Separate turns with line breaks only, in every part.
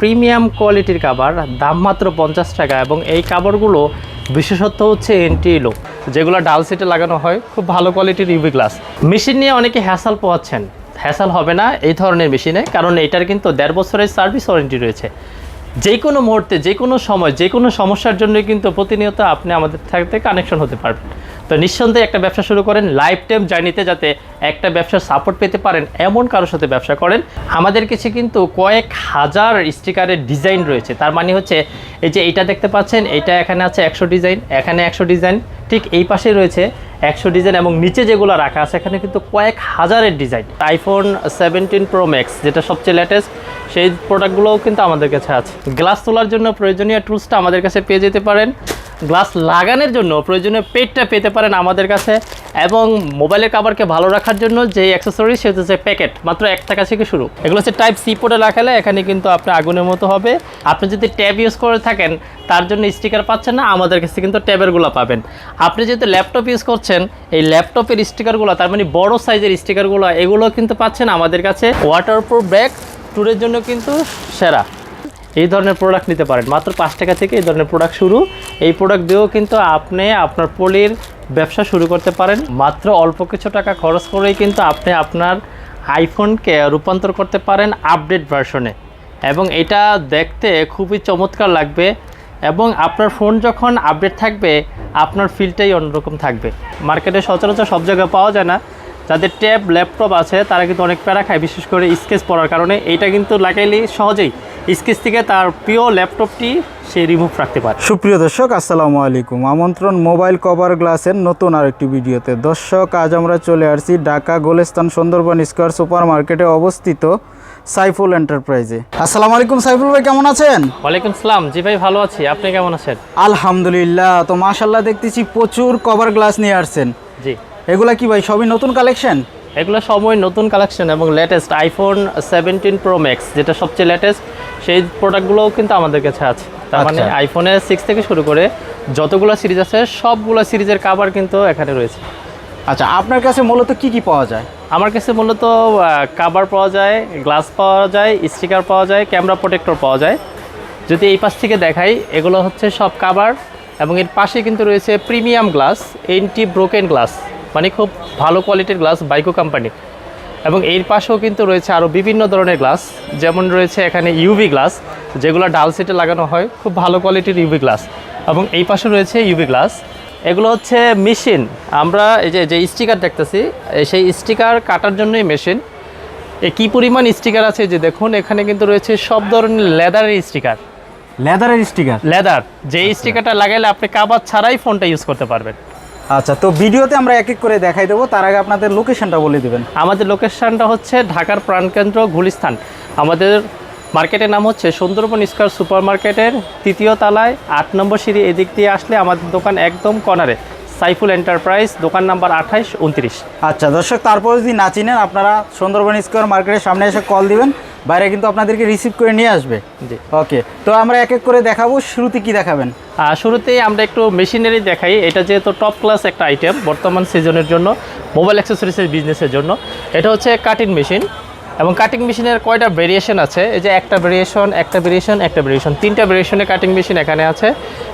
Premium কোয়ালিটির কাবার দাম মাত্র পঞ্চাশ টাকা এবং এই কাবারগুলো বিশেষত্ব হচ্ছে এন্টি লো যেগুলো ডাল সিটে লাগানো হয়, খুব ভালো কোয়ালিটির ইউভি গ্লাস মেশিন নিয়ে অনেকে হ্যাসাল পোয়াচ্ছেন হ্যাসাল হবে না এই ধরনের মেশিনে, কারণ এটার কিন্তু দেড় বছরের সার্ভিস ওয়ারেন্টি রয়েছে। যে কোনো মুহূর্তে যে কোনো সময় যে কোনো সমস্যার জন্য কিন্তু প্রতিনিয়ত আপনি আমাদের থাকতে কানেকশন হতে পারবেন। তো নিঃসন্দেহে একটা ব্যবসা শুরু করেন লাইফ টাইম জার্নিতে যাতে একটা ব্যবসার সাপোর্ট পেতে পারেন, এমন কারোর সাথে ব্যবসা করেন। আমাদের কাছে কিন্তু কয়েক হাজার স্টিকারের ডিজাইন রয়েছে। তার মানে হচ্ছে, এই যে এইটা দেখতে পাচ্ছেন এটা এখানে আছে একশো ডিজাইন এখানে একশো ডিজাইন ঠিক এই পাশে রয়েছে একশো ডিজাইন এবং নিচে যেগুলো রাখা আছে, এখানে কিন্তু কয়েক হাজারের design iPhone seventeen Pro Max যেটা সবচেয়ে লেটেস্ট সেই প্রোডাক্টগুলোও কিন্তু আমাদের কাছে আছে। গ্লাস তোলার জন্য প্রয়োজনীয় টুলসটা আমাদের কাছে পেয়ে যেতে পারেন। গ্লাস লাগানোর জন্য প্রয়োজনীয় পেটটা পেতে পারেন আমাদের কাছে এবং মোবাইলের কাভারকে ভালো রাখার জন্য যে অ্যাক্সেসরি সেটা হচ্ছে প্যাকেট, মাত্র এক টাকা থেকে শুরু। এগুলো হচ্ছে টাইপ সি পোর্টে রাখালে এখানে কিন্তু আপনার আগুনের মতো হবে। আপনি যদি ট্যাব ইউজ করে থাকেন, তার জন্য স্টিকার পাচ্ছেন না, আমাদের কাছে কিন্তু ট্যাবেরগুলো পাবেন। আপনি যেহেতু ল্যাপটপ ইউজ করছেন, এই ল্যাপটপের স্টিকারগুলো তার মানে বড় সাইজের স্টিকারগুলো এগুলো কিন্তু পাচ্ছেন আমাদের কাছে ওয়াটারপ্রুফ ব্যাগ ট্যুরের জন্য কিন্তু সেরা। এই ধরনের প্রোডাক্ট নিতে পারেন। মাত্র পাঁচ টাকা থেকে এই ধরনের প্রোডাক্ট শুরু। এই প্রোডাক্ট দিয়েও কিন্তু আপনি আপনার পলির ব্যবসা শুরু করতে পারেন। মাত্র অল্প কিছু টাকা খরচ করেই কিন্তু আপনি আপনার আইফোনকে রূপান্তর করতে পারেন আপডেট ভার্সনে এবং এটা দেখতে খুবই চমৎকার লাগবে এবং আপনার ফোন যখন আপডেট থাকবে, আপনার ফিলটাই অন্যরকম থাকবে। মার্কেটে সচরাচর সব জায়গায় পাওয়া যায় না। যাদের ট্যাব ল্যাপটপ আছে, তারা কিন্তু অনেক প্যারা খায়, বিশেষ করে স্কেচ পড়ার কারণে। এইটা কিন্তু লাগাইলে সহজেই স্কেচ থেকে তার প্রিয় ল্যাপটপটি সে রিমুভ রাখতে পারে।
সুপ্রিয় দর্শক আসসালামু আলাইকুম। আমন্ত্রণ মোবাইল কভার গ্লাসের নতুন আরেকটি ভিডিওতে। দর্শক আজ আমরা চলে আসছি ঢাকা গোলেস্তান সুন্দরবন স্কোয়ার সুপার মার্কেটে অবস্থিত সাইফুল এন্টারপ্রাইজে। আসসালামু আলাইকুম সাইফুল ভাই কেমন আছেন?
ওয়ালাইকুম সালাম। জি ভাই ভালো আছি। আপনি কেমন আছেন?
আলহামদুলিল্লাহ তো মাশাল্লাহ দেখতেছি প্রচুর কভার গ্লাস নিয়ে আসছেন।
জি।
এগুলা কি ভাই সবই নতুন কালেকশন?
এগুলো সময় নতুন কালেকশন এবং latest iPhone seventeen Pro Max যেটা সবচেয়ে লেটেস্ট সেই প্রোডাক্টগুলোও কিন্তু আমাদের কাছে আছে। তার মানে
আচ্ছা।
আইফোনের সিক্স থেকে শুরু করে যতগুলো সিরিজ আছে সবগুলো সিরিজের কাভার কিন্তু এখানে রয়েছে।
আচ্ছা আপনার কাছে মূলত কি কি পাওয়া যায়?
আমার কাছে মূলত কাভার পাওয়া যায় গ্লাস পাওয়া যায় স্টিকার পাওয়া যায় ক্যামেরা প্রোটেক্টর পাওয়া যায়। যদি এই পাশ থেকে দেখাই এগুলো হচ্ছে সব কাভার এবং এর পাশে কিন্তু রয়েছে premium glass anti broken glass মানে খুব ভালো কোয়ালিটির গ্লাস বাইকো কোম্পানির এবং এর পাশেও কিন্তু রয়েছে আরও বিভিন্ন ধরনের গ্লাস যেমন রয়েছে এখানে ইউভি গ্লাস যেগুলো ডাল সেটে লাগানো হয় খুব ভালো কোয়ালিটির ইউভি গ্লাস এবং এই পাশে রয়েছে ইউভি গ্লাস এগুলো হচ্ছে মেশিন আমরা এই যে যে স্টিকার দেখতেছি সেই স্টিকার কাটার জন্যই মেশিন এ কী পরিমাণ স্টিকার আছে যে দেখুন এখানে কিন্তু রয়েছে সব ধরনের লেদারের স্টিকার
লেদারের স্টিকার
লেদার যে স্টিকারটা লাগাইলে আপনি কাবার ছাড়াই ফোনটা ইউজ করতে পারবেন।
আচ্ছা তো ভিডিওতে আমরা এক এক করে দেখাই দেবো। তার আগে আপনাদের লোকেশনটা বলে দেবেন।
আমাদের লোকেশনটা হচ্ছে ঢাকার প্রাণকেন্দ্র গুলিস্থান আমাদের মার্কেটের নাম হচ্ছে সুন্দরবন স্কোয়ার সুপার মার্কেটের তৃতীয় তলায় আট নম্বর সিঁড়ি এদিক দিয়ে আসলে আমাদের দোকান একদম কর্নারে। সাইফুল এন্টারপ্রাইজ দোকান নাম্বার আঠাইশ উনত্রিশ।
আচ্ছা দর্শক তারপর যদি না চিনেন আপনারা সুন্দরবন স্কোয়ার মার্কেটের সামনে এসে কল দিবেন। বাইরে কিন্তু আপনাদেরকে রিসিভ করে নিয়ে আসবে।
জি।
ওকে তো আমরা এক এক করে দেখাবো শুরুতে কি দেখাবেন?
শুরুতেই আমরা একটু মেশিনারি দেখাই। এটা যেহেতু টপ ক্লাস একটা আইটেম বর্তমান সিজনের জন্য মোবাইল অ্যাক্সেসরিজের বিজনেসের জন্য। এটা হচ্ছে কাটিং মেশিন এবং কাটিং মেশিনের কয়টা ভেরিয়েশন আছে? এই যে একটা ভেরিয়েশন একটা ভেরিয়েশন একটা ভেরিয়েশন তিনটা ভেরিয়েশনের কাটিং মেশিন এখানে আছে।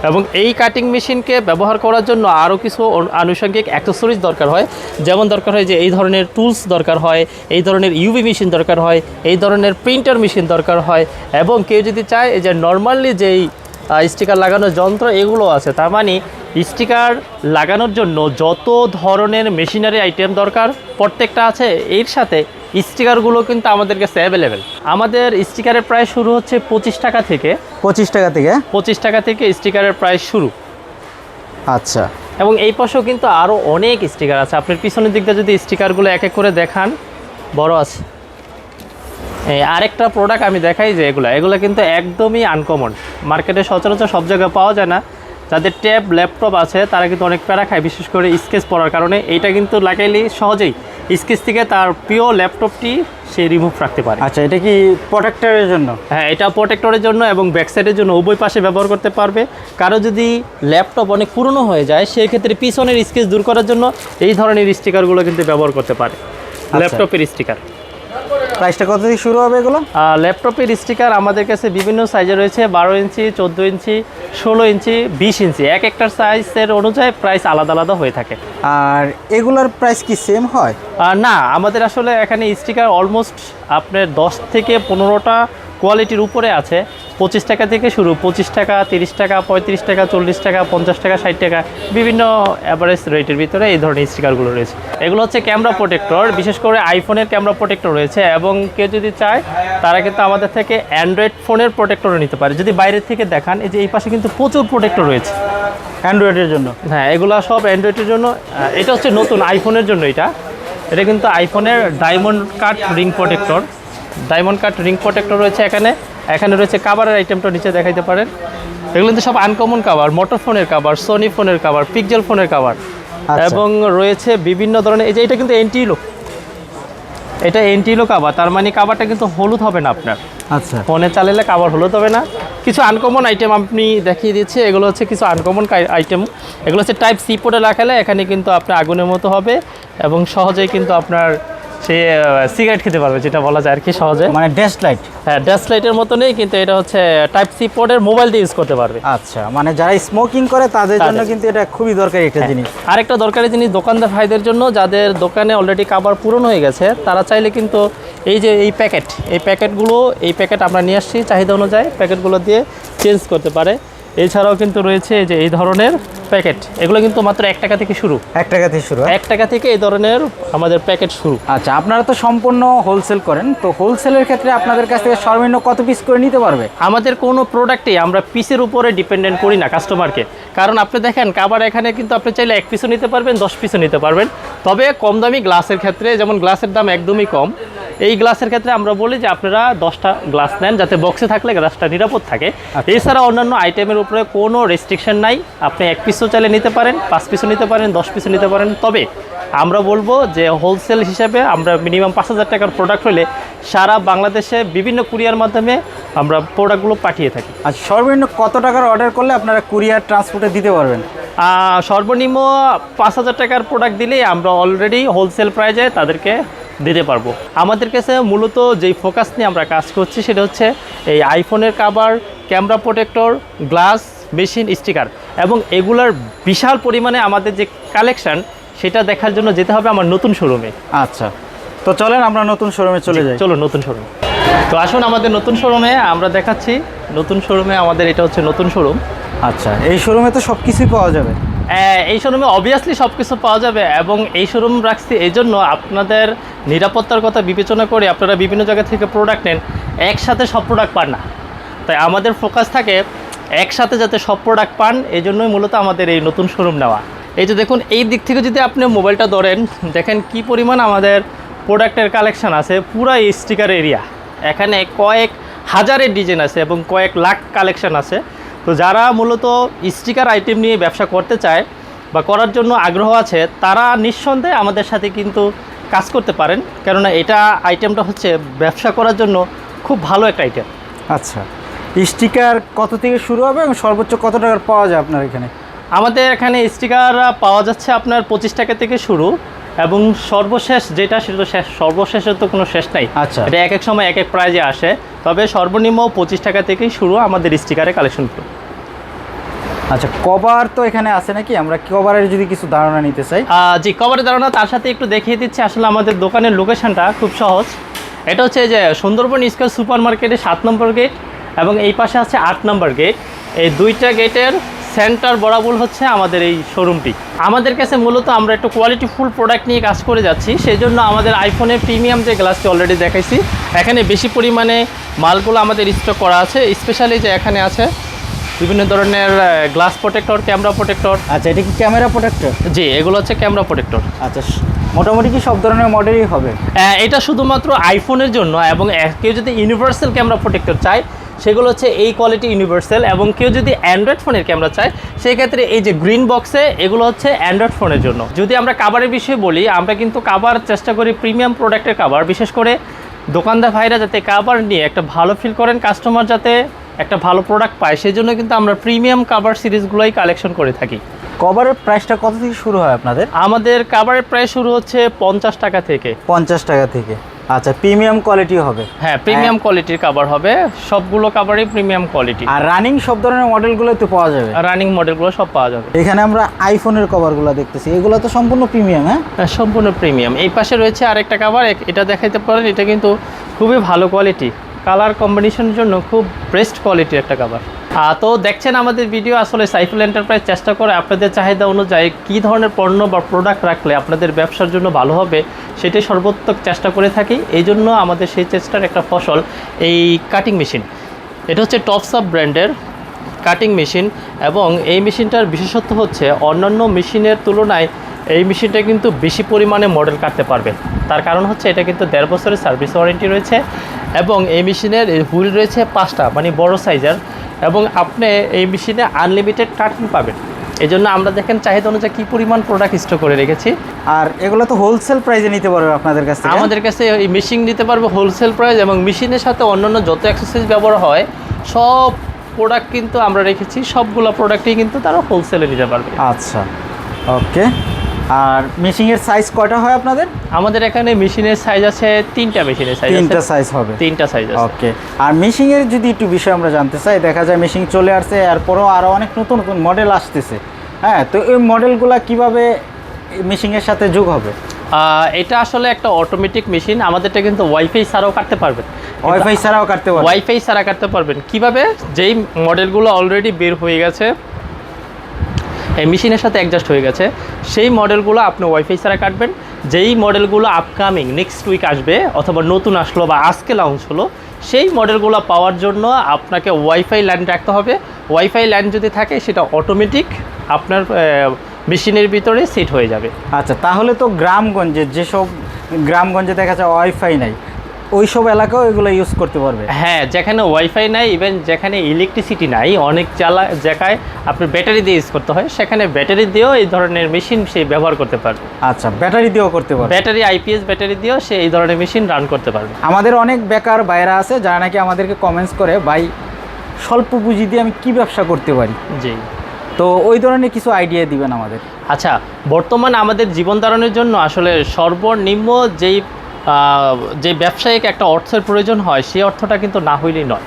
এবং এই কাটিং মেশিনকে ব্যবহার করার জন্য আরও কিছু আনুষঙ্গিক অ্যাক্সেসরিজ দরকার হয়। যেমন দরকার হয় যে এই ধরনের টুলস দরকার হয়, এই ধরনের ইউভি মেশিন দরকার হয়, এই ধরনের প্রিন্টার মেশিন দরকার হয় এবং কেউ যদি চায় এই যে নর্মালি যেই স্টিকার লাগানোর যন্ত্র এগুলো আছে, তার মানে স্টিকার লাগানোর জন্য যত ধরনের মেশিনারি আইটেম দরকার প্রত্যেকটা আছে, এর সাথে স্টিকারগুলো কিন্তু আমাদের কাছে অ্যাভেলেবেল আমাদের স্টিকারের প্রায় শুরু হচ্ছে পঁচিশ টাকা থেকে।
পঁচিশ টাকা থেকে?
পঁচিশ টাকা থেকে স্টিকারের প্রাইস শুরু।
আচ্ছা।
এবং এই পাশেও কিন্তু আরও অনেক স্টিকার আছে। আপনার পিছনের দিকটা যদি স্টিকারগুলো এক এক করে দেখান বড় আছে। এই আরেকটা প্রোডাক্ট আমি দেখাই যে এগুলো। এগুলো কিন্তু একদমই আনকমন মার্কেটে সচরাচর সব জায়গায় পাওয়া যায় না। যাদের ট্যাব ল্যাপটপ আছে তারা কিন্তু অনেক প্যারা খায় বিশেষ করে স্কেচ পড়ার কারণে। এইটা কিন্তু লাগাইলে সহজেই স্কেচ থেকে তার প্রিয় ল্যাপটপটি সে রিমুভ রাখতে পারে।
আচ্ছা এটা কি প্রোটেক্টরের জন্য?
হ্যাঁ এটা প্রোটেক্টরের জন্য এবং ব্যাক সাইডের জন্য উভয় পাশে ব্যবহার করতে পারবে। কারও যদি ল্যাপটপ অনেক পুরনো হয়ে যায় সেই ক্ষেত্রে পিছনের স্কেচ দূর করার জন্য এই ধরনের স্টিকারগুলো কিন্তু ব্যবহার করতে পারে। ল্যাপটপের স্টিকার
প্রাইসটা কত থেকে শুরু হবে এগুলো?
ল্যাপটপের স্টিকার আমাদের কাছে বিভিন্ন সাইজে রয়েছে বারো ইঞ্চি চোদ্দ ইঞ্চি ষোলো ইঞ্চি বিশ ইঞ্চি। এক একটার সাইজের অনুযায়ী প্রাইস আলাদা আলাদা হয়ে থাকে।
আর এগুলোর প্রাইস কি সেম হয়?
না আমাদের আসলে এখানে স্টিকার অলমোস্ট আপনার দশ থেকে পনেরোটা কোয়ালিটির উপরে আছে। পঁচিশ টাকা থেকে শুরু পঁচিশ টাকা তিরিশ টাকা পঁয়ত্রিশ টাকা চল্লিশ টাকা পঞ্চাশ টাকা ষাট টাকা বিভিন্ন অ্যাভারেজ রেটের ভিতরে এই ধরনের স্টিকারগুলো রয়েছে। এগুলো হচ্ছে ক্যামেরা প্রোটেক্টর বিশেষ করে আইফোনের ক্যামেরা প্রোটেক্টর রয়েছে এবং কেউ যদি চায় তারা কিন্তু আমাদের থেকে অ্যান্ড্রয়েড ফোনের প্রোটেক্টরও নিতে পারে। যদি বাইরের থেকে দেখান এই যে এই পাশে কিন্তু প্রচুর প্রোটেক্টর রয়েছে।
অ্যান্ড্রয়েডের জন্য?
হ্যাঁ এগুলো সব অ্যান্ড্রয়েডের জন্য। এটা হচ্ছে নতুন আইফোনের জন্য এটা। এটা কিন্তু আইফোনের diamond cut ring protector diamond cut ring protector রয়েছে এখানে। এখানে রয়েছে কাভারের আইটেমটা নিচে দেখাইতে পারেন। এগুলো কিন্তু সব আনকমন কাভার মোটর ফোনের কাভার সোনি ফোনের কাভার পিকজেল ফোনের কাভার। এবং রয়েছে বিভিন্ন ধরনের এই যে এটা কিন্তু এন্টিলো এটা এন্টিলো কাভার তার মানে কাভারটা কিন্তু হলুদ হবে না আপনার।
আচ্ছা।
ফোনে চালালে কাভার হলুদ হবে না। কিছু আনকমন আইটেম আপনি দেখিয়ে দিচ্ছি এগুলো হচ্ছে কিছু আনকমন আইটেম এগুলো হচ্ছে টাইপ সি পোর্টে রাখালে এখানে কিন্তু আপনার আগুনের মতো হবে এবং সহজেই কিন্তু আপনার সে সিগারেট খেতে পারবে যেটা বলা যায় আর কি সহজে।
মানে ড্যাশ লাইট
হ্যাঁ ড্যাশ লাইটের মতো নেই কিন্তু এটা হচ্ছে টাইপ সি পোর্টের মোবাইল দিয়ে ইউজ করতে পারবে।
আচ্ছা মানে যারা স্মোকিং করে তাদের জন্য কিন্তু এটা খুবই দরকারি একটা
হ্যাঁ।
জিনিস।
আরেকটা দরকারি জিনিস দোকানদার ভাইদের জন্য যাদের দোকানে অলরেডি কাবার পূরণ হয়ে গেছে তারা চাইলে কিন্তু এই যে এই প্যাকেট এই প্যাকেটগুলো এই প্যাকেট আমরা নিয়ে আসছি চাহিদা অনুযায়ী প্যাকেটগুলো দিয়ে চেঞ্জ করতে পারে। এছাড়াও কিন্তু রয়েছে যে এই ধরনের প্যাকেট। এগুলো কিন্তু মাত্র এক টাকা থেকে শুরু।
এক টাকা থেকে শুরু
এক টাকা থেকে এই ধরনের আমাদের প্যাকেট শুরু।
আচ্ছা আপনারা তো সম্পূর্ণ হোলসেল করেন তো হোলসেলের ক্ষেত্রে আপনাদের কাছ থেকে সর্বনিম্ন কত পিস করে নিতে পারবে?
আমাদের কোনো প্রোডাক্টই আমরা পিসের উপরে ডিপেন্ডেন্ট করি না কাস্টমারকে কারণ আপনি দেখেন কাবার এখানে কিন্তু আপনি চাইলে এক পিসও নিতে পারবেন দশ পিসও নিতে পারবেন। তবে কম দামি গ্লাসের ক্ষেত্রে যেমন গ্লাসের দাম একদমই কম এই গ্লাসের ক্ষেত্রে আমরা বলি যে আপনারা দশটা গ্লাস নেন যাতে বক্সে থাকলে গ্লাসটা নিরাপদ থাকে।
আচ্ছা।
এছাড়া অন্যান্য আইটেমের উপরে কোনো রেস্ট্রিকশন নাই। আপনি এক পিসও চাইলে নিতে পারেন পাঁচ পিসও নিতে পারেন দশ পিসও নিতে পারেন। তবে আমরা বলব যে হোলসেল হিসাবে আমরা মিনিমাম পাঁচ হাজার টাকার প্রোডাক্ট হলে সারা বাংলাদেশে বিভিন্ন কুরিয়ার মাধ্যমে আমরা প্রোডাক্টগুলো পাঠিয়ে থাকি।
আর সর্বনিম্ন কত টাকার অর্ডার করলে আপনারা কুরিয়ার ট্রান্সপোর্টে দিতে পারবেন?
সর্বনিম্ন পাঁচ হাজার টাকার প্রোডাক্ট দিলেই আমরা অলরেডি হোলসেল প্রাইজে তাদেরকে দিতে পারব। আমাদের কাছে মূলত যেই ফোকাস নিয়ে আমরা কাজ করছি সেটা হচ্ছে এই আইফোনের cover camera protector glass machine sticker এবং এগুলার বিশাল পরিমাণে আমাদের যে কালেকশন সেটা দেখার জন্য যেতে হবে আমার নতুন শোরুমে
আচ্ছা। তো চলেন আমরা নতুন শোরুমে চলে যাই।
চলো নতুন শোরুম তো আসুন আমাদের নতুন শোরুমে আমরা দেখাচ্ছি নতুন শোরুমে আমাদের এটা হচ্ছে নতুন শোরুম
আচ্ছা এই শোরুমে তো সব কিছুই পাওয়া যাবে।
এই শোরুমে অবভিয়াসলি সব কিছু পাওয়া যাবে এবং এই শোরুম রাখছি এই জন্য আপনাদের নিরাপত্তার কথা বিবেচনা করে আপনারা বিভিন্ন জায়গা থেকে প্রোডাক্ট নেন, একসাথে সব প্রোডাক্ট পান না। তাই আমাদের ফোকাস থাকে একসাথে যাতে সব প্রোডাক্ট পান, এই জন্যই মূলত আমাদের এই নতুন শোরুম নেওয়া। এই যে দেখুন, এই দিক থেকে যদি আপনি মোবাইলটা ধরেন, দেখেন কি পরিমাণ আমাদের প্রোডাক্টের কালেকশান আছে পুরো স্টিকার এরিয়া এখানে কয়েক হাজারের ডিজাইন আছে এবং কয়েক লাখ কালেকশান আছে। তো যারা মূলত স্টিকার আইটেম নিয়ে ব্যবসা করতে চায় বা করার জন্য আগ্রহ আছে তারা নিঃসন্দেহে আমাদের সাথে কিন্তু কাজ করতে পারেন। কেননা এটা আইটেমটা হচ্ছে ব্যবসা করার জন্য খুব ভালো একটা আইটেম।
আচ্ছা। স্টিকার কত থেকে শুরু হবে এবং সর্বোচ্চ কত টাকার পাওয়া যায় আপনার এখানে?
আমাদের এখানে স্টিকার পাওয়া যাচ্ছে আপনার পঁচিশ টাকা থেকে শুরু। এবং সর্বশেষ যেটা সেটা তো শেষ সর্বশেষের তো কোনো শেষ নাই।
আচ্ছা।
এটা এক এক সময় এক এক প্রাইজে আসে। তবে সর্বনিম্ন পঁচিশ টাকা থেকেই শুরু আমাদের স্টিকারের কালেকশনগুলো
আচ্ছা কভার তো এখানে আছে নাকি? আমরা কভারের যদি কিছু ধারণা নিতে চাই।
জি কভারের ধারণা তার সাথে একটু দেখিয়ে দিচ্ছি। আসলে আমাদের দোকানের লোকেশনটা খুব সহজ। এটা হচ্ছে যে সুন্দরবন স্কোয়ার সুপার মার্কেটের সাত নম্বর গেট এবং এই পাশে আছে আট নম্বর গেট এই দুইটা গেটের সেন্টার বরাবর হচ্ছে আমাদের এই শোরুমটি আমাদের কাছে মূলত আমরা একটু কোয়ালিটি ফুল প্রোডাক্ট নিয়ে কাজ করে যাচ্ছি সেই জন্য আমাদের আইফোনের প্রিমিয়াম যে গ্লাসটি অলরেডি দেখাইছি এখানে বেশি পরিমাণে মালগুলো আমাদের স্টক করা আছে স্পেশালি যে এখানে আছে বিভিন্ন ধরনের গ্লাস প্রোটেক্টর ক্যামেরা প্রোটেক্টর
আচ্ছা এটা কি ক্যামেরা প্রোটেক্টর
জি এগুলো হচ্ছে ক্যামেরা প্রোটেক্টর
আচ্ছা মোটামুটি কি সব ধরনের মডেলই হবে?
আহ, এটা শুধুমাত্র আইফোনের জন্য এবং কেউ যদি ইউনিভার্সাল ক্যামেরা প্রোটেক্টর চায় সেগুলো হচ্ছে এই কোয়ালিটি ইউনিভার্সাল এবং কেউ যদি অ্যান্ড্রয়েড ফোনের ক্যামেরা চায় সেই ক্ষেত্রে এই যে গ্রিন বক্সে এগুলো হচ্ছে অ্যান্ড্রয়েড ফোনের জন্য। যদি আমরা কাভারের বিষয়ে বলি আমরা কিন্তু কাভার চেষ্টা করি প্রিমিয়াম প্রোডাক্টের কাভার বিশেষ করে দোকানদার ভাইরা যাতে কাভার নিয়ে একটা ভালো ফিল করেন কাস্টমার যাতে একটা ভালো প্রোডাক্ট পায় সেই জন্য কিন্তু আমরা প্রিমিয়াম কাভার সিরিজগুলোই কালেকশন করে থাকি।
কভারের প্রাইসটা কত থেকে শুরু হয় আপনাদের?
আমাদের কাভারের প্রাইস শুরু হচ্ছে পঞ্চাশ টাকা থেকে।
পঞ্চাশ টাকা থেকে। আচ্ছা প্রিমিয়াম কোয়ালিটি হবে।
হ্যাঁ প্রিমিয়াম কোয়ালিটির কাভার হবে। সবগুলো কাভারই প্রিমিয়াম কোয়ালিটি
আর রানিং সব ধরনের মডেলগুলো তো পাওয়া যাবে?
রানিং মডেলগুলো সব পাওয়া যাবে।
এখানে আমরা আইফোনের কভারগুলো দেখতেছি। এগুলো তো সম্পূর্ণ প্রিমিয়াম হ্যাঁ?
সম্পূর্ণ প্রিমিয়াম এই পাশে রয়েছে আরেকটা কাভার এটা দেখাইতে পারেন এটা কিন্তু খুবই ভালো কোয়ালিটি কালার কম্বিনেশনের জন্য খুব বেস্ট কোয়ালিটির একটা কাভার তো দেখছেন আমাদের ভিডিও আসলে সাইফুল এন্টারপ্রাইজ চেষ্টা করে আপনাদের চাহিদা অনুযায়ী কী ধরনের পণ্য বা প্রোডাক্ট রাখলে আপনাদের ব্যবসার জন্য ভালো হবে, সেটাই সর্বোত্তক চেষ্টা করে থাকি। এই জন্য আমাদের সেই চেষ্টার একটা ফসল, এই কাটিং মেশিন এটা হচ্ছে টপসাপ ব্র্যান্ডের কাটিং মেশিন এবং এই মেশিনটার বিশেষত্ব হচ্ছে অন্যান্য মেশিনের তুলনায় এই মেশিনটা কিন্তু বেশি পরিমাণে মডেল কাটতে পারবে। তার কারণ হচ্ছে এটা কিন্তু দেড় বছরের সার্ভিস ওয়ারেন্টি রয়েছে এবং এই মেশিনের হুইল রয়েছে পাঁচটা মানে বড় সাইজের এবং আপনি এই মেশিনে আনলিমিটেড কাটিং পাবেন। এই জন্য আমরা দেখেন চাহিদা অনুযায়ী কী পরিমাণ প্রোডাক্ট স্টক করে রেখেছি।
আর এগুলো তো হোলসেল প্রাইসে নিতে পারবে আপনাদের কাছে
আমাদের কাছে এই মেশিন নিতে পারবে হোলসেল প্রাইস এবং মেশিনের সাথে অন্যান্য যত অ্যাক্সেসরিজ ব্যবহার হয় সব প্রোডাক্ট কিন্তু আমরা রেখেছি। সবগুলো প্রোডাক্টই কিন্তু তারা হোলসেলে নিতে পারবে।
আচ্ছা ওকে আর মেশিনের সাইজ কয়টা হয় আপনাদের?
আমাদের এখানে মেশিনের সাইজ আছে তিনটা মেশিনের সাইজ
তিনটা সাইজ হবে।
তিনটা সাইজ আছে।
ওকে আর মেশিংয়ের যদি একটু বিষয় আমরা জানতে চাই দেখা যায় মেশিন চলে আসছে এরপরও আরও অনেক নতুন নতুন মডেল আসতেছে। হ্যাঁ তো এই মডেলগুলো কীভাবে মেশিংয়ের সাথে যোগ হবে?
এটা আসলে একটা অটোমেটিক মেশিন আমাদেরটা কিন্তু ওয়াইফাই ছাড়াও কাটতে পারবেন।
ওয়াইফাই ছাড়াও কাটতে পারবে
ওয়াইফাই ছাড়া কাটতে পারবেন। কীভাবে? যেই মডেলগুলো অলরেডি বের হয়ে গেছে মেশিনের সাথে অ্যাডজাস্ট হয়ে গেছে। সেই মডেলগুলো আপনি ওয়াইফাই ছাড়া কাটবেন। যেই মডেলগুলো আপকামিং নেক্সট উইক আসবে অথবা নতুন আসলো বা আজকে লঞ্চ হলো, সেই মডেলগুলো পাওয়ার জন্য আপনাকে ওয়াইফাই লাইন রাখতে হবে। ওয়াইফাই লাইন যদি থাকে, সেটা অটোমেটিক আপনার মেশিনের ভিতরে সেট হয়ে যাবে।
আচ্ছা তাহলে তো গ্রামগঞ্জে যেসব, গ্রামগঞ্জে দেখা যায় ওয়াইফাই নাই। ওই সব এলাকাও এগুলো ইউজ করতে পারবে।
হ্যাঁ যেখানে ওয়াইফাই নাই ইভেন যেখানে ইলেকট্রিসিটি নাই অনেক চালা জায়গায় আপনার ব্যাটারি দিয়ে ইউজ করতে হয়। সেখানে ব্যাটারি দিয়েও এই ধরনের মেশিন সে ব্যবহার করতে পারবে।
আচ্ছা ব্যাটারি দিয়েও করতে পারবে।
ব্যাটারি আইপিএস ব্যাটারি দিয়েও সে এই ধরনের মেশিন রান করতে পারবে।
আমাদের অনেক বেকার বাইরা আছে যারা নাকি আমাদেরকে কমেন্টস করে ভাই স্বল্প পুঁজি দিয়ে আমি কি ব্যবসা করতে পারি?
জি।
তো ওই ধরনের কিছু আইডিয়া দিবেন আমাদের।
আচ্ছা বর্তমান আমাদের জীবন ধারণের জন্য আসলে সর্বনিম্ন যেই যে ব্যবসায়িক একটা অর্থের প্রয়োজন হয় সেই অর্থটা কিন্তু না হইলেই নয়।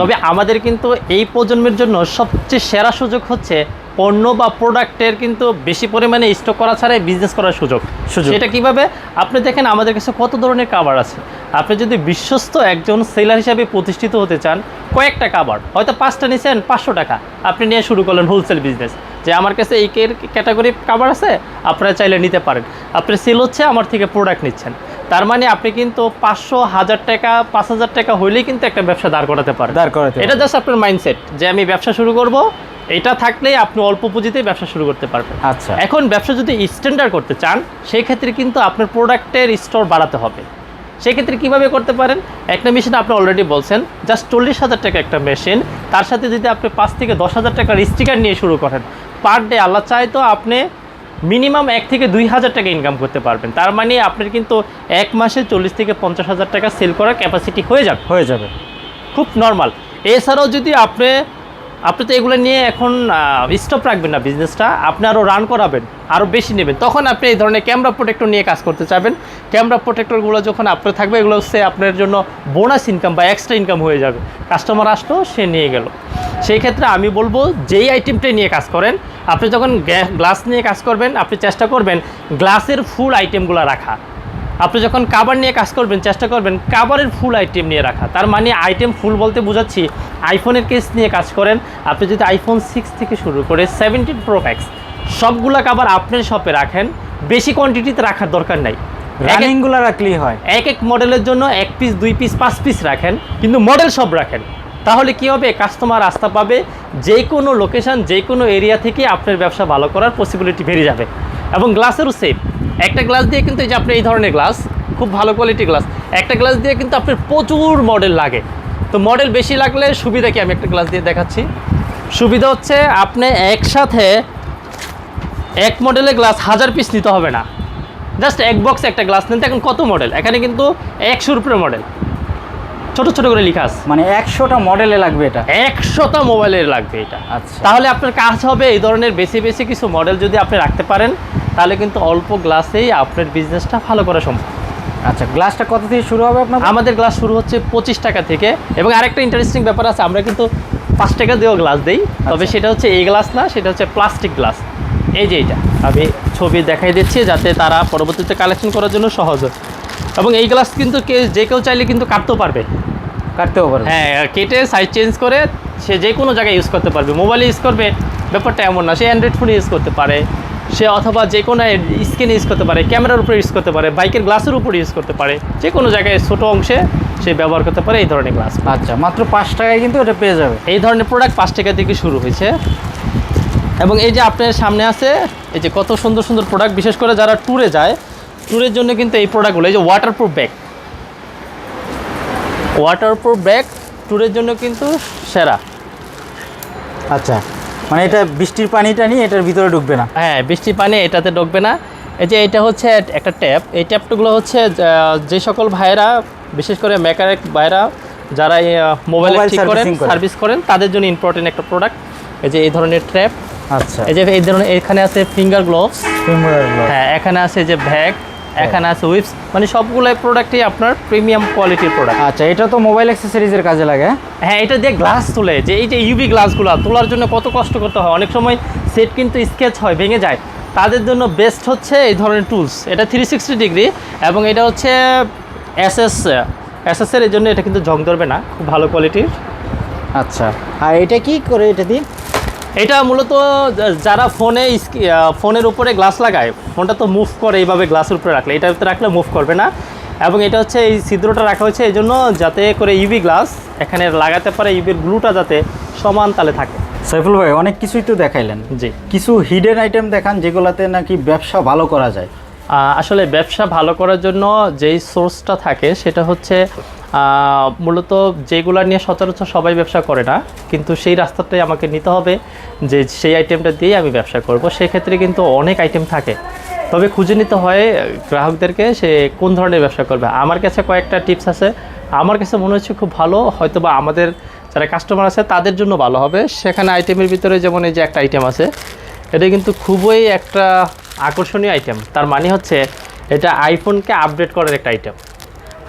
তবে আমাদের কিন্তু এই প্রজন্মের জন্য সবচেয়ে সেরা সুযোগ হচ্ছে পণ্য বা প্রোডাক্টের কিন্তু বেশি পরিমাণে স্টক করা ছাড়াই বিজনেস করার সুযোগ।
সুযোগ।
সেটা কীভাবে? আপনি দেখেন আমাদের কাছে কত ধরনের কাবার আছে। আপনি যদি বিশ্বস্ত একজন সেলার হিসাবে প্রতিষ্ঠিত হতে চান কয়েকটা কাবার হয়তো পাঁচটা নিছেন পাঁচশো টাকা। আপনি নিয়ে শুরু করলেন হোলসেল বিজনেস যে আমার কাছে এই ক্যাটাগরি কাবার আছে আপনারা চাইলে নিতে পারেন। আপনি সেল হচ্ছে আমার থেকে প্রোডাক্ট নিচ্ছেন। তার মানে আপনি কিন্তু পাঁচশো হাজার টাকা পাঁচ হাজার টাকা হইলেই কিন্তু একটা ব্যবসা দাঁড় করাতে পারেন।
দাঁড় করাতে
এটা জাস্ট আপনার মাইন্ডসেট যে আমি ব্যবসা শুরু করব এটা থাকলেই আপনি অল্প পুঁজিতেই ব্যবসা শুরু করতে পারবেন।
আচ্ছা।
এখন ব্যবসা যদি স্ট্যান্ডার্ড করতে চান সেই ক্ষেত্রে কিন্তু আপনার প্রোডাক্টের স্টোর বাড়াতে হবে। সেক্ষেত্রে কীভাবে করতে পারেন? একটা মেশিন আপনি অলরেডি বলছেন জাস্ট চল্লিশ হাজার টাকা একটা মেশিন তার সাথে যদি আপনি পাঁচ থেকে দশ হাজার টাকার স্টিকার নিয়ে শুরু করেন পার ডে আল্লাহ চায় তো আপনি মিনিমাম এক থেকে দুই হাজার টাকা ইনকাম করতে পারবেন। তার মানে আপনার কিন্তু এক মাসে চল্লিশ থেকে পঞ্চাশ হাজার টাকা সেল করার ক্যাপাসিটি হয়ে যাবে।
হয়ে যাবে।
খুব নর্মাল এছাড়াও যদি আপনি আপনি তো এগুলো নিয়ে এখন স্টপ রাখবেন না বিজনেসটা আপনি আরও রান করাবেন আরও বেশি নেবেন। তখন আপনি এই ধরনের ক্যামেরা প্রোটেক্টর নিয়ে কাজ করতে চাবেন ক্যামেরা প্রোটেক্টরগুলো যখন আপনার থাকবে এগুলো হচ্ছে আপনার জন্য বোনাস ইনকাম বা এক্সট্রা ইনকাম হয়ে যাবে। কাস্টমার আসলো সে নিয়ে গেল। সেই ক্ষেত্রে আমি বলব যেই আইটেমটাই নিয়ে কাজ করেন আপনি যখন গ্লাস নিয়ে কাজ করবেন আপনি চেষ্টা করবেন গ্লাসের ফুল আইটেমগুলো রাখা। আপনি যখন কাবার নিয়ে কাজ করবেন চেষ্টা করবেন কাবারের ফুল আইটেম নিয়ে রাখা। তার মানে আইটেম ফুল বলতে বোঝাচ্ছি আইফোনের কেস নিয়ে কাজ করেন আপনি যদি আইফোন সিক্স থেকে শুরু করে সেভেন্টিন প্রো ম্যাক্স সবগুলা কাবার আপনার শপে রাখেন বেশি কোয়ান্টিটিতে রাখার দরকার নাই।
রানিংগুলো রাখলেই হয়।
এক এক মডেলের জন্য এক পিস দুই পিস পাঁচ পিস রাখেন কিন্তু মডেল সব রাখেন। তাহলে কি হবে? কাস্টমার আস্থা পাবে যে কোনো লোকেশান যে কোনো এরিয়া থেকে আপনার ব্যবসা ভালো করার পসিবিলিটি বেড়ে যাবে। এবং গ্লাসেরও সেম একটা গ্লাস দিয়ে কিন্তু এই যে আপনি এই ধরনের গ্লাস খুব ভালো কোয়ালিটি গ্লাস একটা গ্লাস দিয়ে কিন্তু আপনার প্রচুর মডেল লাগে। তো মডেল বেশি লাগলে সুবিধা কি? আমি একটা গ্লাস দিয়ে দেখাচ্ছি। সুবিধা হচ্ছে আপনি একসাথে এক মডেলের গ্লাস হাজার পিস নিতে হবে না। জাস্ট এক বক্স একটা গ্লাস নিতে এখন কত মডেল এখানে কিন্তু একশোর উপরে মডেল ছোট ছোট করে লেখা আছে।
মানে একশোটা মডেলে লাগবে এটা।
একশোটা মোবাইলের লাগবে এটা।
আচ্ছা।
তাহলে আপনার কাজ হবে এই ধরনের বেশি বেশি কিছু মডেল যদি আপনি রাখতে পারেন তাহলে কিন্তু অল্প গ্লাসেই আপনার বিজনেসটা ভালো করা সম্ভব।
আচ্ছা গ্লাসটা কত থেকে শুরু হবে আপনার?
আমাদের গ্লাস শুরু হচ্ছে পঁচিশ টাকা থেকে। এবং আরেকটা ইন্টারেস্টিং ব্যাপার আছে আমরা কিন্তু পাঁচ টাকা দিয়েও গ্লাস দিই। তবে
আচ্ছা।
সেটা হচ্ছে এই গ্লাস না সেটা হচ্ছে প্লাস্টিক গ্লাস এই যে এইটা। আমি ছবি দেখাই দিচ্ছি যাতে তারা পরবর্তীতে কালেকশন করার জন্য সহজ হয়। এবং এই গ্লাস কিন্তু কে যে কেউ চাইলে কিন্তু কাটতেও পারবে।
কাটতেও পারবে।
হ্যাঁ কেটে সাইজ চেঞ্জ করে সে যে কোনো জায়গায় ইউজ করতে পারবে। মোবাইলে ইউজ করবে ব্যাপারটা এমন না। সে অ্যান্ড্রয়েড ফোনে ইউজ করতে পারে। সে অথবা যে কোনো স্ক্রিনে ইউজ করতে পারে ক্যামেরার উপরে ইউজ করতে পারে বাইকের গ্লাসের উপর ইউজ করতে পারে। যে কোনো জায়গায় ছোটো অংশে সে ব্যবহার করতে পারে এই ধরনের গ্লাস
আচ্ছা মাত্র পাঁচ টাকায় কিন্তু এটা পেয়ে যাবে।
এই ধরনের প্রোডাক্ট পাঁচ টাকা থেকে শুরু হয়েছে। এবং এই যে আপনার সামনে আছে এই যে কত সুন্দর সুন্দর প্রোডাক্ট বিশেষ করে যারা ট্যুরে যায় ট্যুরের জন্য কিন্তু এই প্রোডাক্টগুলো এই যে ওয়াটারপ্রুফ ব্যাগ ওয়াটারপ্রুফ ব্যাগ ট্যুরের জন্য কিন্তু সেরা।
আচ্ছা মানে এটা বৃষ্টির পানিটা নিয়ে এটার ভিতরে ঢুকবে না?
হ্যাঁ বৃষ্টির পানি এটাতে ঢুকবে না। এই যে এটা হচ্ছে একটা ট্যাপ এই ট্যাপগুলো হচ্ছে যে সকল ভাইয়েরা বিশেষ করে মেকানিক ভাইয়েরা যারা মোবাইল ঠিক করেন সার্ভিস করেন তাদের জন্য ইম্পর্টেন্ট একটা প্রোডাক্ট এই যে এই ধরনের ট্র্যাপ
আচ্ছা।
এই যে এই ধরনের এখানে আছে ফিঙ্গার গ্লোভস
ফিঙ্গার
হ্যাঁ এখানে আছে যে ব্যাগ এখানে আছে উইপস মানে সবগুলো প্রোডাক্টই আপনার প্রিমিয়াম কোয়ালিটির প্রোডাক্ট
আচ্ছা এটা তো মোবাইল অ্যাক্সেসরিজের কাজে লাগে। হ্যাঁ?
হ্যাঁ এটা দিয়ে গ্লাস তুলে। যে এই যে ইউভি গ্লাসগুলো তোলার জন্য কত কষ্ট করতে হয়। অনেক সময় সেট কিন্তু স্কেচ হয় ভেঙে যায়। তাদের জন্য বেস্ট হচ্ছে এই ধরনের টুলস এটা থ্রি সিক্সটি ডিগ্রি এবং এটা হচ্ছে এসএস এসএসের এই জন্য এটা কিন্তু জং ধরবে না। খুব ভালো কোয়ালিটির
আচ্ছা আর এটা কি করে এটা দিয়ে?
এটা মূলত যারা ফোনে ফোনের উপরে গ্লাস লাগায় ফোনটা তো মুভ করে এইভাবে গ্লাসের উপরে রাখলে এটাতে রাখলে মুভ করবে না। এবং এটা হচ্ছে এই ছিদ্রটা রাখা হয়েছে এই জন্য যাতে করে ইউভি গ্লাস এখানে লাগাতে পারে ইউভির গ্লুটা যাতে সমান তালে থাকে।
সাইফুল ভাই অনেক কিছুই তো দেখাইলেন।
জি।
কিছু হিডেন আইটেম দেখান যেগুলোতে নাকি ব্যবসা ভালো করা যায়।
আসলে ব্যবসা ভালো করার জন্য যেই সোর্সটা থাকে সেটা হচ্ছে মূলত যেগুলা নিয়ে সচরাচর সবাই ব্যবসা করে না, কিন্তু সেই রাস্তাটাই আমাকে নিতে হবে যে সেই আইটেমটা দিয়ে আমি ব্যবসা করব। সেক্ষেত্রে কিন্তু অনেক আইটেম থাকে। তবে খুঁজে নিতে হয় গ্রাহকদেরকে সে কোন ধরনের ব্যবসা করবে। আমার কাছে কয়েকটা টিপস আছে। আমার কাছে মনে হচ্ছে খুব ভালো হয়তো বা আমাদের যারা কাস্টমার আছে তাদের জন্য ভালো হবে। সেখানে আইটেমের ভিতরে যেমন এই যে একটা আইটেম আছে, এটা কিন্তু খুবই একটা আকর্ষণীয় আইটেম তার মানে হচ্ছে এটা আইফোনকে আপডেট করার একটা item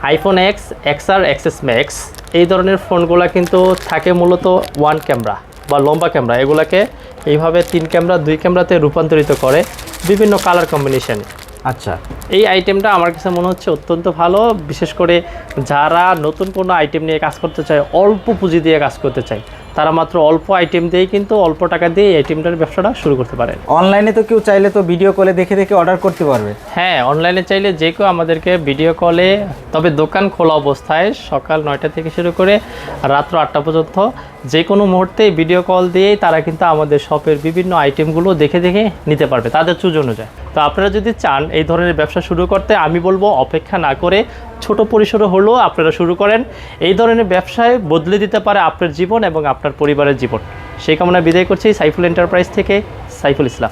iPhone X XR XS Max এই ধরনের ফোনগুলো কিন্তু থাকে মূলত ওয়ান ক্যামেরা বা লম্বা ক্যামেরা এগুলাকে এইভাবে তিন ক্যামেরা দুই ক্যামেরাতে রূপান্তরিত করে বিভিন্ন কালার কম্বিনেশন
আচ্ছা।
এই আইটেমটা আমার কাছে মনে হচ্ছে অত্যন্ত ভালো। বিশেষ করে যারা নতুন কোনো আইটেম নিয়ে কাজ করতে চায় অল্প পুঁজি দিয়ে কাজ করতে চায় তারা মাত্র অল্প আইটেম দিয়েই কিন্তু অল্প টাকা দিয়ে এই আইটেমটার ব্যবসাটা শুরু করতে পারে।
অনলাইনে তো কেউ চাইলে তো ভিডিও কলে দেখে দেখে অর্ডার করতে পারবে।
হ্যাঁ অনলাইনে চাইলে যে কেউ আমাদেরকে ভিডিও কলে তবে দোকান খোলা অবস্থায় সকাল নয়টা থেকে শুরু করে রাত্র আটটা পর্যন্ত যে কোনো মুহূর্তে ভিডিও কল দিয়েই তারা কিন্তু আমাদের শপের বিভিন্ন আইটেমগুলো দেখে দেখে নিতে পারবে তাদের চুজ অনুযায়ী। তো আপনারা যদি চান এই ধরনের ব্যবসা শুরু করতে, আমি বলব অপেক্ষা না করে ছোট পরিসরে হলেও আপনারা শুরু করেন। এই ধরনের ব্যবসায় বদলে দিতে পারে আপনার জীবন এবং আপনার পরিবারের জীবন। সেই কামনা বিদায় করছি সাইফুল এন্টারপ্রাইজ থেকে সাইফুল ইসলাম।